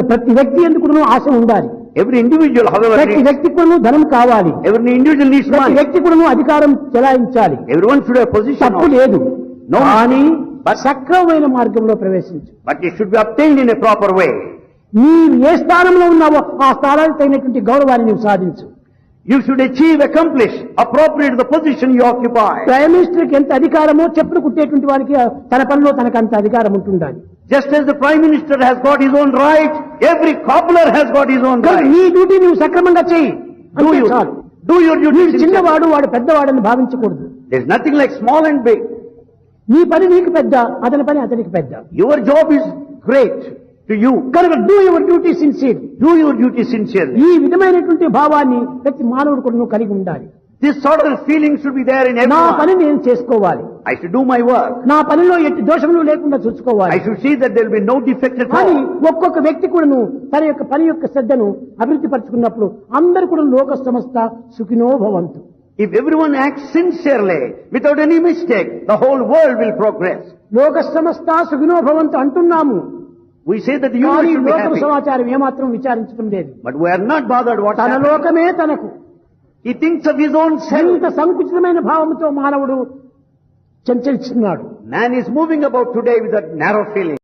ప్రతి వ్యక్తి ఎందుకు ఆశ ఉండాలి? ఎవరి ఇండివిజువల్ ప్రతి వ్యక్తి కూడా ధనం కావాలి. ఎవరిని ఇండివిజువల్ తీసుకోవాలి వ్యక్తి కూడా అధికారం చెలాయించాలి. ఎవరి వన్ షుడ్ పొజిషన్ తప్పు లేదు. కానీ సక్రమైన మార్గంలో ప్రవేశించు. బట్ ఏ ప్రాపర్ వే స్థానంలో ఉన్నావో ఆ స్థానానికి అయినటువంటి గౌరవాన్ని నువ్వు సాధించు. You should achieve accomplish appropriate the position you occupy prime మినిస్టర్కి ఎంత అధికారమో చెప్పులు కుట్టేటువంటి వారికి తన పనిలో తనకు అంత అధికారం ఉంటుండాలి. Just as the Prime Minister has got his own right, every cobbler has got his own కనుక right. నీ డ్యూటీ నువ్వు సక్రమంగా చాలు do your నీవు duty. sincerely. చిన్నవాడు వాడు పెద్దవాడని భావించకూడదు There's nothing like small and big. నీ పని నీకు పెద్ద అతని పని అతనికి పెద్ద Your job is great to you. కనుక do your duty sincere Do your duty sincerely. ఈ విధమైనటువంటి భావాన్ని ప్రతి మానవుడు కూడా నువ్వు కలిగి ఉండాలి This sort of feeling should be there in నా పని. నేను చేసుకోవాలి I should do my work. నా పనిలో ఎట్టి దోషములు లేకుండా చూసుకోవాలి I should see that there will be no defect at కానీ. ఒక్కొక్క వ్యక్తి కూడాను తన యొక్క పని యొక్క శ్రద్ధను అభివృద్ధి పరుచుకున్నప్పుడు అందరు కూడా లోక సంస్థ సుఖినో భవంతు If everyone acts sincerely, without any mistake, the whole world will progress. లోక సంస్థ సుఖినో భవంతు అంటున్నాము We say that universe should be లోకం happy. సమాచారం ఏమాత్రం విచారించడం లేదు But we are not bothered what తన. లోకమే తనకు He thinks of his own self. సంకుచితమైన భావంతో మానవుడు చంచలిస్తున్నాడు Man is moving about today with that narrow feeling.